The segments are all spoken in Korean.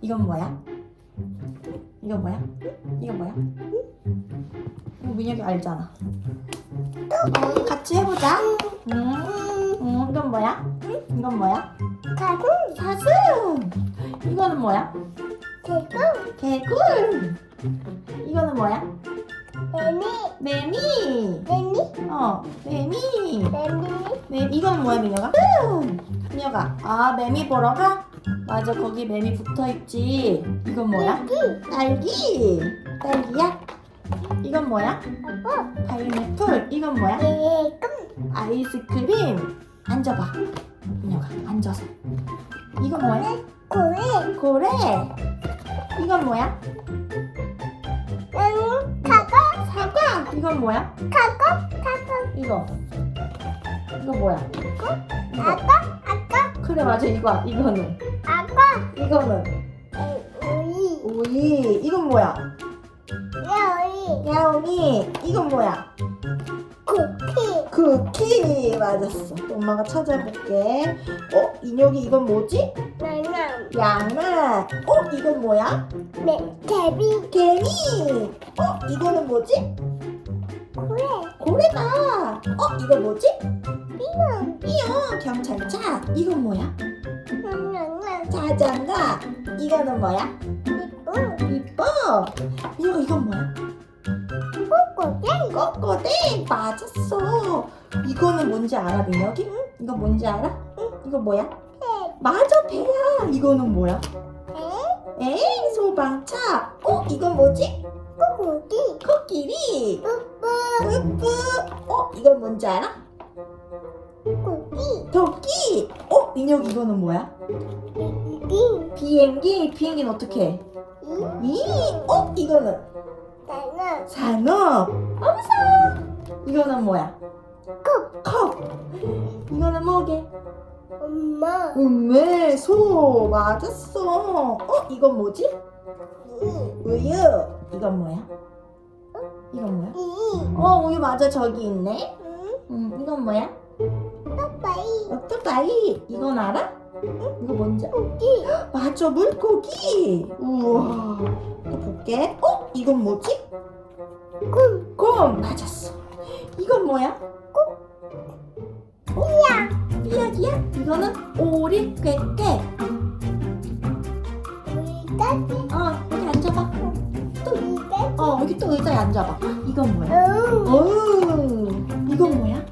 이건 뭐야? 이건 뭐야? 이건 뭐야? 이거 민혁이 알잖아. 어, 같이 해보자. 음, 음, 이건 뭐야? 이건 뭐야? 가구 사슴. 이거는 뭐야? 개구 개굴. 이거는 뭐야? 매미 매미. 매미 어, 매미. 매미 매 이건 뭐야, 민혁아? 민혁아, 아 매미 보러 가? 맞아, 거기 매미 붙어 있지. 이건 뭐야? 딸기. 딸기야? 이건 뭐야? 아빠 파인애플. 이건 뭐야? 아이스크림. 앉아봐. 민혁아, 앉아서. 이건 뭐야? 고래 고래. 이건 뭐야? 응 가구 사과. 이건 뭐야? 가구 가구 이거. 이거 뭐야? 이거. 아까 아까 그래, 맞아. 이거. 이거는. 이거는. 우이 오이. 이건 뭐야? 야우이 야옹이. 이건 뭐야? 쿠키 쿠키. 맞았어. 엄마가 찾아볼게. 어? 인혁이 이건 뭐지? 나나 양말. 어? 이건 뭐야? 네 개비 개미. 어? 이거는 뭐지? 고래 고래다. 어? 이거 뭐지? 삐용 삐용. 경찰차. 이건 뭐야? 자장가. 이거는 뭐야? 이쁘 이뻐. 이거 이건 뭐야? 꼬꼬땡 꼬꼬땡. 맞았어. 이거는 뭔지 알아, 민혁이? 응? 이거 뭔지 알아? 응? 이거 뭐야? 맞아, 배야. 이거는 뭐야? 에이, 소방차. 어? 이건 뭐지? 꼬꼬기 코끼리. 뿌뿌 뿌뿌. 어? 이건 뭔지 알아? 꼬기 토끼. 어? 민혁 이거는 뭐야? 빙 비행기. 비행기는 어떻게 해? 이 이. 어? 이거는 나나 산업. 엄청. 이거는 뭐야? 컵 컵. 이거는 뭐게? 엄마 음메 소 맞았어. 어? 이건 뭐지? 이 우유. 이건 뭐야? 이건 뭐야? 이 어 우유 맞아 저기 있네. 응 음 이건 뭐야? 빠빠이 오토바이. 이건 알아? 응? 이거 뭔지? 고기 맞아 물고기. 우와. 또 볼게. 어? 이건 뭐지? 꿈곰 맞았어. 이건 뭐야? 삐약 삐약이야? 이거는 오리 꾀꾀. 우리까지 어 여기 앉아봐. 우리까지 어 여기 또 의자에 앉아봐. 이건 뭐야? 응 어우 이건 뭐야?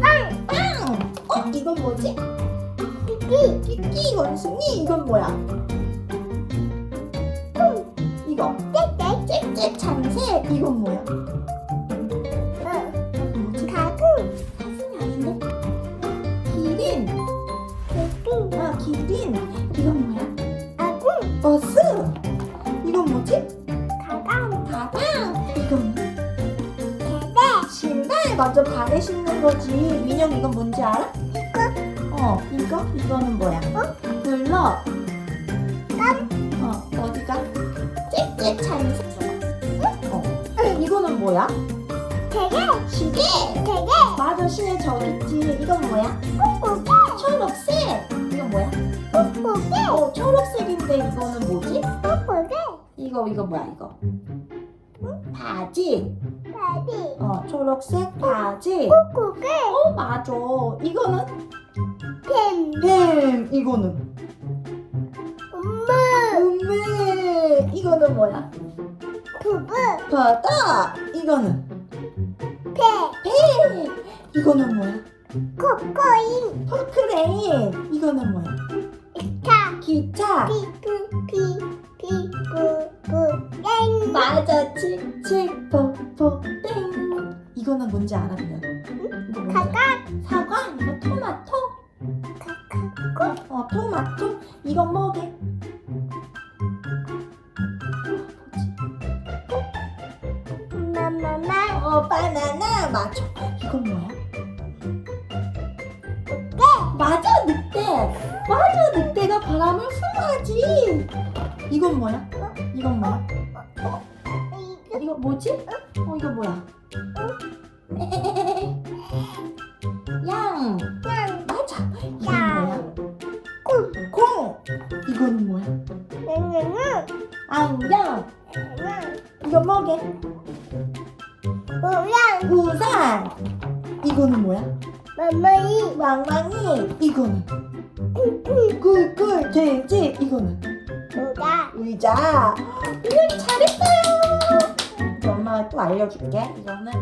빵! 빵! 어 이건 뭐지? 끼끼 끼끼 원숭이 이건 뭐야? 이거 떼떼 짹짹 참새 이건 뭐야? 응 뭐지? 가구 사슴이 아닌데? 기린 개구 아 기린 이건 뭐야? 아구 버스 이건 뭐지? 가방 가방 이건 개대 신발 먼저 발에 신는 거지 민영 이건 뭔지 알아? 어 이거? 이거는 뭐야? 어? 블럭 어 어디가? 짹짹 참새 어 이거는 뭐야? 개개 시계 개개 맞아 시계 저기 있지 이건 뭐야? 꼬꼬기 초록색 이건 뭐야? 꼬꼬기 어 초록색인데 이거는 뭐지? 꼬꼬기 이거 이거 뭐야 이거? 바지 바비 어 초록색 바지 꼬꼬기 어 맞아 이거는 뱀뱀 이거는. 엄마. 음메 이거는 뭐야? 부부. 바다 이거는. 배. 배 이거는 뭐야? 코코인. 포크레인 이거는 뭐야? 타. 기차. 피프 피피부부 땡. 맞아 칙칙포포 땡. 이거는 뭔지 알아 그냥? 이거 뭔지 알아? 가가 사과? 이거 어 바나나 맞아 이건 뭐야? 맞아 늑대 맞아 늑대가 바람을 숭하지 이건 뭐야? 이건 뭐야? 이거 이거 뭐지? 어 이거 뭐야? 양 양 맞아 이건 양. 뭐야? 콩콩 이거는 뭐야? 안녕. 나나 이거 뭐게? 뭐야 우산. 이거는 뭐야? 마마이 왕왕이. 이거는 꿀꿀 돼지. 이거는 뭐가 의자. 이거 잘했어요. 엄마가 또 알려줄게. 이거는